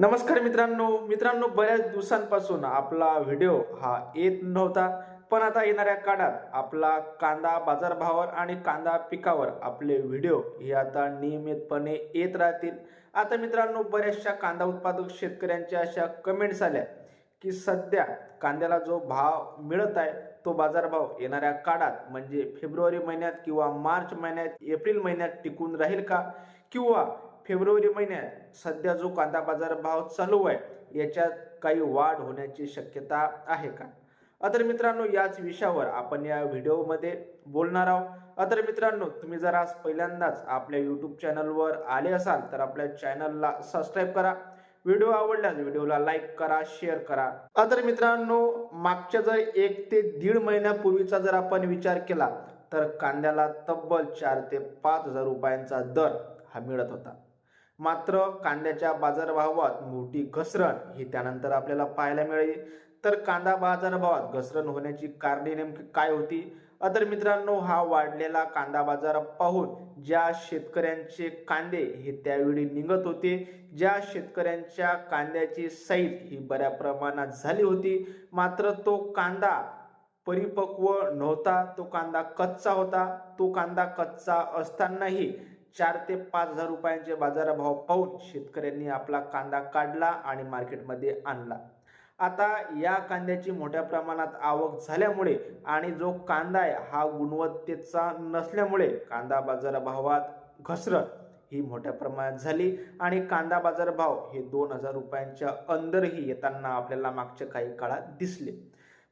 नमस्कार मित्रांनो. मित्रांनो बऱ्याच दिवसांपासून आपला व्हिडिओ हा येत नव्हता पण आता येणाऱ्या काळात आपला कांदा बाजारभावावर आणि कांदा पिकावर आपले व्हिडिओ हे आता नियमितपणे येत राहतील. आता मित्रांनो बऱ्याचशा कांदा उत्पादक शेतकऱ्यांच्या अशा कमेंट्स आल्या की सध्या कांद्याला जो भाव मिळत आहे तो बाजारभाव येणाऱ्या काळात म्हणजे फेब्रुवारी महिन्यात किंवा मार्च महिन्यात एप्रिल महिन्यात टिकून राहील का? किंवा फेब्रुवारी महिन्यात सध्या जो कांदा बाजार भाव चालू आहे याच्यात काही वाढ होण्याची शक्यता आहे का? अतर मित्रांनो याच विषयावर आपण या व्हिडिओमध्ये बोलणार आहोत. अतर मित्रांनो तुम्ही जर आज पहिल्यांदाच आपल्या यूट्यूब चॅनलवर आले असाल तर आपल्या चॅनलला सबस्क्राईब करा. व्हिडिओ आवडल्यास व्हिडिओला लाईक करा शेअर करा. अतर मित्रांनो मागच्या जर एक ते दीड महिन्यापूर्वीचा जर आपण विचार केला तर कांद्याला तब्बल चार ते पाच हजार रुपयांचा दर हा मिळत होता. मात्र कांद्याच्या बाजारभावात मोठी घसरण ही त्यानंतर आपल्याला पाहायला मिळाली. तर कांदा बाजारभावात घसरण होण्याची कारणे नेमकी काय होती? तर मित्रांनो हा वाढलेला कांदा बाजार पाहून ज्या शेतकऱ्यांचे कांदे हे त्यावेळी निघत होते ज्या शेतकऱ्यांच्या कांद्याची साईज ही बऱ्या प्रमाणात झाली होती मात्र तो कांदा परिपक्व नव्हता. तो कांदा कच्चा होता. तो कांदा कच्चा असतानाही चार ते पाच हजार रुपयांचे बाजारभाव पाहून शेतकऱ्यांनी आपला कांदा काढला आणि मार्केटमध्ये आणला. आता या कांद्याची मोठ्या प्रमाणात आवक झाल्यामुळे आणि जो कांदा आहे हा गुणवत्तेचा नसल्यामुळे कांदा बाजारभावात घसरण ही मोठ्या प्रमाणात झाली आणि कांदा बाजारभाव हे दोन हजार रुपयांच्या अंदरही येताना आपल्याला मागच्या काही काळात दिसले.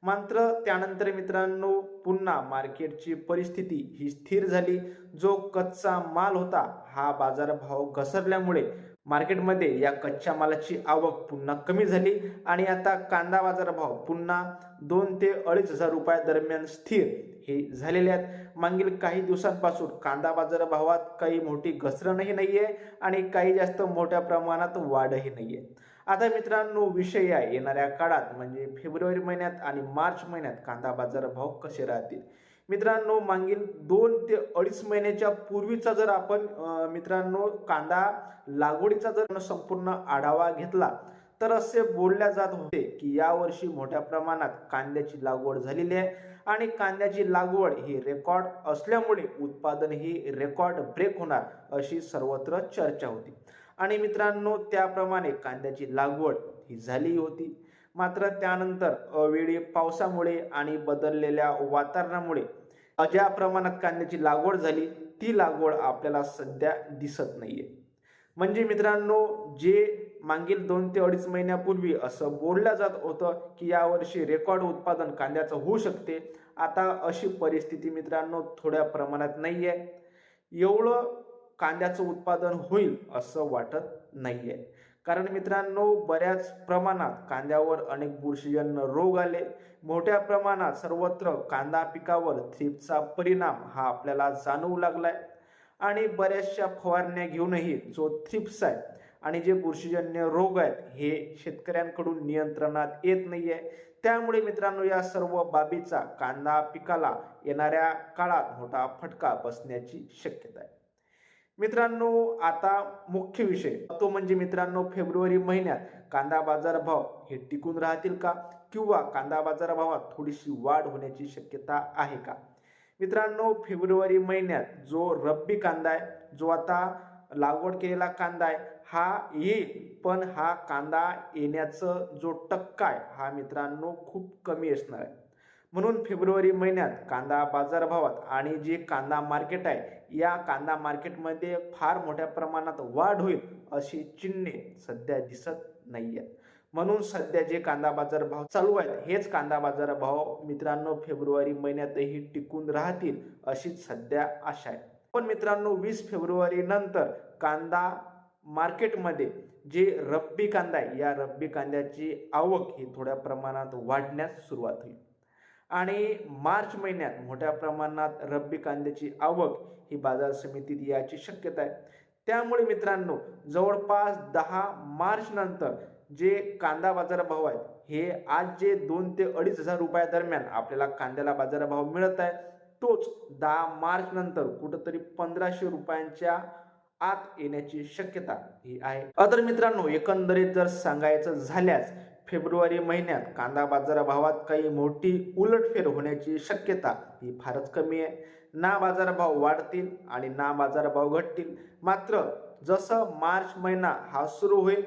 मात्र त्यानंतर मित्रांनो पुन्हा मार्केटची परिस्थिती ही स्थिर झाली. जो कच्चा माल होता हा बाजारभाव घसरल्यामुळे मार्केटमध्ये या कच्च्या मालाची आवक पुन्हा कमी झाली आणि आता कांदा बाजारभाव पुन्हा दोन ते अडीच हजार रुपया दरम्यान स्थिर हे झालेले आहेत. मागील काही दिवसांपासून कांदा बाजारभावात काही मोठी घसरणही नाही आहे आणि काही जास्त मोठ्या प्रमाणात वाढही नाही आहे आता मित्रांनो विषय आहे येणाऱ्या काळात म्हणजे फेब्रुवारी महिन्यात आणि मार्च महिन्यात कांदा बाजारभाव कसे राहतील? मित्रांनो मागील दोन ते अडीच महिन्याच्या पूर्वीचा जर आपण मित्रांनो कांदा लागवडीचा जर संपूर्ण आढावा घेतला तर असे बोलल्या जात होते की यावर्षी मोठ्या प्रमाणात कांद्याची लागवड झालेली आहे आणि कांद्याची लागवड ही रेकॉर्ड असल्यामुळे उत्पादन ही रेकॉर्ड ब्रेक होणार अशी सर्वत्र चर्चा होती. आणि मित्रांनो त्याप्रमाणे कांद्याची लागवड ही झाली होती. मात्र त्यानंतर अवेळी पावसामुळे आणि बदललेल्या वातावरणामुळे ज्या प्रमाणात कांद्याची लागवड झाली ती लागवड आपल्याला सध्या दिसत नाहीये. म्हणजे मित्रांनो जे मागील दोन ते अडीच महिन्यापूर्वी असं बोललं जात होतं की यावर्षी रेकॉर्ड उत्पादन कांद्याचं होऊ शकते आता अशी परिस्थिती मित्रांनो थोड्या प्रमाणात नाही आहे एवढं कांद्याचं उत्पादन होईल असं वाटत नाही आहे कारण मित्रांनो बऱ्याच प्रमाणात कांद्यावर अनेक बुरशीजन्य रोग आले. मोठ्या प्रमाणात सर्वत्र कांदा पिकावर थ्रिपचा परिणाम हा आपल्याला जाणवू लागलाय. आणि बऱ्याचशा फवारण्या घेऊनही जो थ्रिप्स आहे आणि जे बुरशीजन्य रोग आहेत हे शेतकऱ्यांकडून नियंत्रणात येत नाहीये. त्यामुळे मित्रांनो या सर्व बाबीचा कांदा पिकाला येणाऱ्या काळात मोठा फटका बसण्याची शक्यता आहे. मित्रांनो आता मुख्य विषय. तो म्हणजे मित्रांनो फेब्रुवारी महिन्यात कांदा बाजार भाव हे टिकून राहतील का? किंवा कांदा बाजार भावात थोडीशी वाढ होण्याची शक्यता आहे का? मित्रांनो फेब्रुवारी महिन्यात जो रब्बी कांदा आहे जो आता लागवड केलेला कांदा आहे हा येईल. पण हा कांदा येण्याचं जो टक्का आहे हा मित्रांनो खूप कमी असणार आहे. म्हणून फेब्रुवारी महिन्यात कांदा बाजारभावात आणि जे कांदा मार्केट आहे या कांदा मार्केटमध्ये फार मोठ्या प्रमाणात वाढ होईल अशी चिन्हे सध्या दिसत नाही आहेत म्हणून सध्या जे कांदा बाजार भाव चालू आहेत हेच कांदा बाजार भाव मित्रांनो फेब्रुवारी महिन्यातही टिकून राहतील अशीच सध्या आशा आहे. पण मित्रांनो वीस फेब्रुवारी नंतर कांदा मार्केटमध्ये जे रब्बी कांदा आहे या रब्बी कांद्याची आवक ही थोड्या प्रमाणात वाढण्यास सुरुवात होईल. आणि मार्च महिन्यात मोठ्या प्रमाणात रब्बी कांद्याची आवक ही बाजार समितीत याची शक्यता आहे. त्यामुळे मित्रांनो जवळपास दहा मार्च नंतर जे कांदा बाजार भाव आहेत हे आज जे दोन ते अडीच हजार रुपया दरम्यान आपल्याला कांद्याला बाजारभाव मिळत आहे तोच दहा मार्च नंतर कुठंतरी पंधराशे रुपयांच्या आत येण्याची शक्यता ही आहे. अदर मित्रांनो एकंदरीत जर सांगायचं झाल्यास फेब्रुवारी महिन्यात कांदा बाजारभावात काही मोठी उलटफेर होण्याची शक्यता ही फारच कमी आहे. ना बाजारभाव वाढतील आणि ना बाजारभाव घटतील. मात्र जसं मार्च महिना हा सुरू होईल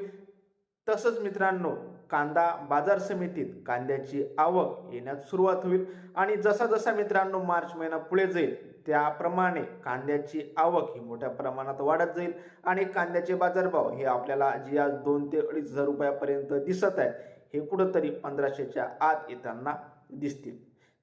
तसंच मित्रांनो कांदा बाजार समितीत कांद्याची आवक येण्यास सुरुवात होईल. आणि जसा जसा मित्रांनो मार्च महिना पुढे जाईल त्याप्रमाणे कांद्याची आवक ही मोठ्या प्रमाणात वाढत जाईल. आणि कांद्याचे बाजारभाव हे आपल्याला जे आज दोन ते अडीच हजार रुपयापर्यंत दिसत आहे. हे कुठंतरी पंधराशेच्या आत येताना दिसतील.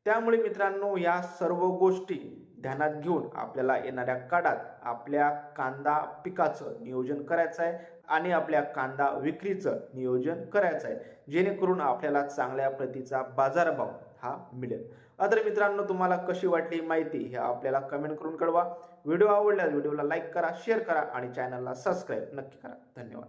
त्यामुळे मित्रांनो या सर्व गोष्टी ध्यानात घेऊन आपल्याला येणाऱ्या काळात आपल्या कांदा पिकाचं नियोजन करायचं आहे आणि आपल्या कांदा विक्रीचं नियोजन करायचं आहे. जेणेकरून आपल्याला चांगल्या प्रतीचा बाजारभाव हा मिळेल. अदर मित्रांनो तुम्हाला कशी वाटली माहिती हे आपल्याला कमेंट करून कळवा. व्हिडिओ आवडल्यास व्हिडिओला लाईक करा शेअर करा आणि चॅनलला सबस्क्राईब नक्की करा. धन्यवाद.